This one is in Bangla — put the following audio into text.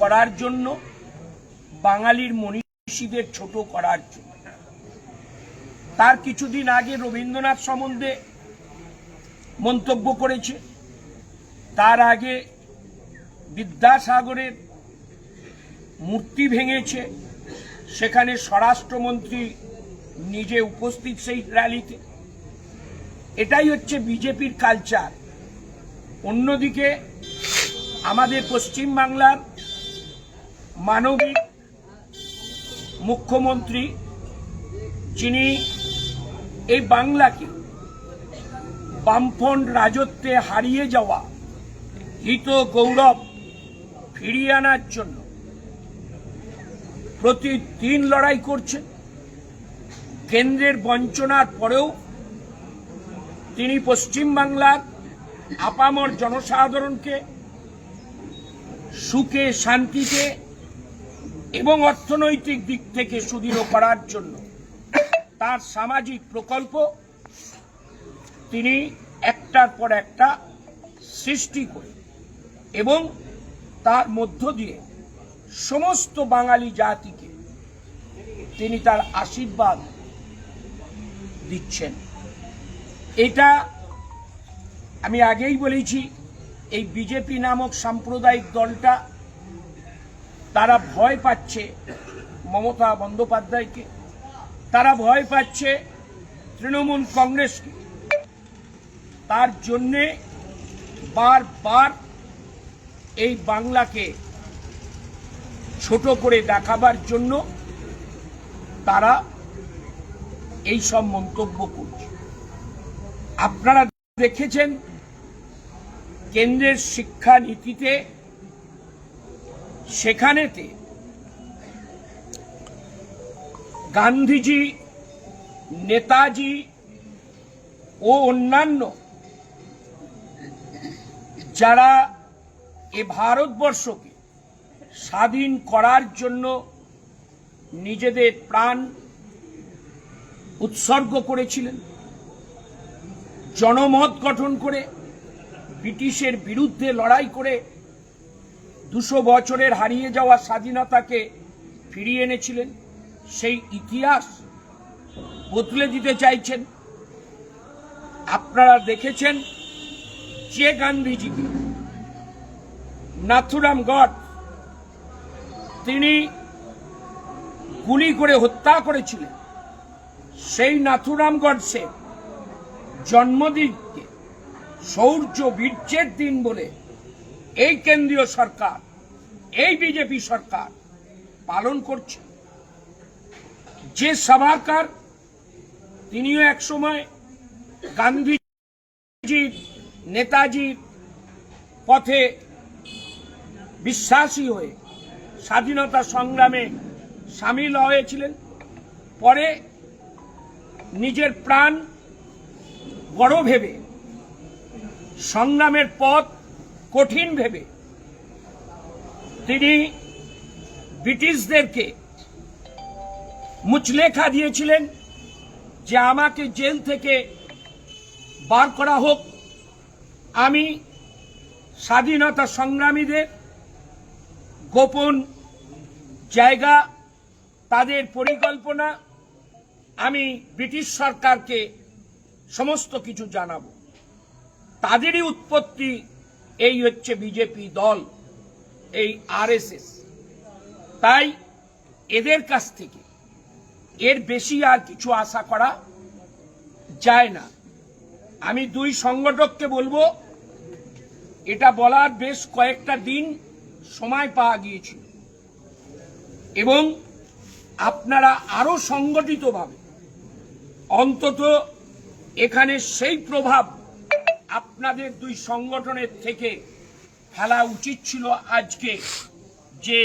করার জন্য বাঙালির মনীষীদের ছোট করার জন্য। তার কিছুদিন আগে রবীন্দ্রনাথ সম্বন্ধে মন্তব্য করেছে। তার আগে বিদ্যাসাগরের মূর্তি ভেঙেছে। সেখানে স্বরাষ্ট্রমন্ত্রী নিজে উপস্থিত সেই র্যালিতে। এটাই হচ্ছে বিজেপির কালচার অন্যদিকে আমাদের পশ্চিম বাংলার মানবিক মুখ্যমন্ত্রী যিনি এই বাংলাকে বামফ্রন্ট রাজত্বে হারিয়ে যাওয়া হিত গৌরব ফিরিয়ে আনার জন্য প্রতিদিন লড়াই করছেন। কেন্দ্রের বঞ্চনার পরেও তিনি পশ্চিমবাংলার আপামর জনসাধারণকে সুখে, শান্তিতে এবং অর্থনৈতিক দিক থেকে সুদৃঢ় করার জন্য তার সামাজিক প্রকল্প তিনি একটার পর একটা সৃষ্টি করে এবং তার মধ্য দিয়ে সমস্ত বাঙালি জাতিকে তিনি তার আশীর্বাদ দিচ্ছেন। এটা আমি আগেই বলেছি, এই বিজেপি নামক সাম্প্রদায়িক দলটা তারা ভয় পাচ্ছে মমতা বন্দ্যোপাধ্যায়কে। তারা ভয় পাচ্ছে তৃণমূল কংগ্রেসকে। তার জন্যে বারবার এই বাংলাকে ছোট করে দেখাবার জন্য তারা এই সব মন্তব্য করছে। আপনারা দেখেছেন কেন্দ্রের শিক্ষা নীতিতে সেখানেতে গান্ধীজি, নেতাজি ও অন্যান্য যারা এ ভারতবর্ষকে স্বাধীন করার জন্য নিজেদের প্রাণ উৎসর্গ করেছিলেন, জনমত গঠন করে ব্রিটিশের বিরুদ্ধে লড়াই করে দুশো বছরের হারিয়ে যাওয়া স্বাধীনতাকে ফিরিয়ে এনেছিলেন। সেই ইতিহাস বদলে দিতে চাইছেন। আপনারা দেখেছেন যে গান্ধীজিকে, নাথুরাম গড, তিনি গুলি করে হত্যা করেছিলেন। সেই নাথুরাম গডসে জন্মদিনকে শৌর্য বীর্যের দিন বলে এই কেন্দ্রীয় সরকার, এই বিজেপি সরকার পালন করছে। যে সাভারকার তিনিও একসময় গান্ধীজির নেতাজির পথে বিশ্বাসী হয়ে স্বাধীনতা সংগ্রামে সামিল হয়েছিলেন। পরে নিজের প্রাণ বড় ভেবে সংগ্রামের পথ কঠিন ভেবে তিনি ব্রিটিশদেরকে মুচলেখা দিয়েছিলেন যে আমাকে জেল থেকে বার করা হোক। আমি স্বাধীনতা সংগ্রামীদের গোপন জায়গা, তাদের পরিকল্পনা, আমি ব্রিটিশ সরকারকে সমস্ত কিছু জানাব। তাদেরই উৎপত্তি এই হচ্ছে বিজেপি দল, এই আরএসএস। তাই এদের কাছ থেকে এর বেশি আর কিছু আশা করা যায় না। আমি দুই সংগঠককে বলব, এটা বলার বেশ কয়েকটা দিন সময় পাওয়া গিয়েছিল। এবং আপনারা আরও সংগঠিতভাবে অন্তত এখানে সেই প্রভাব আপনাদের দুই সংগঠনের থেকে ফেলা উচিত ছিল আজকে যে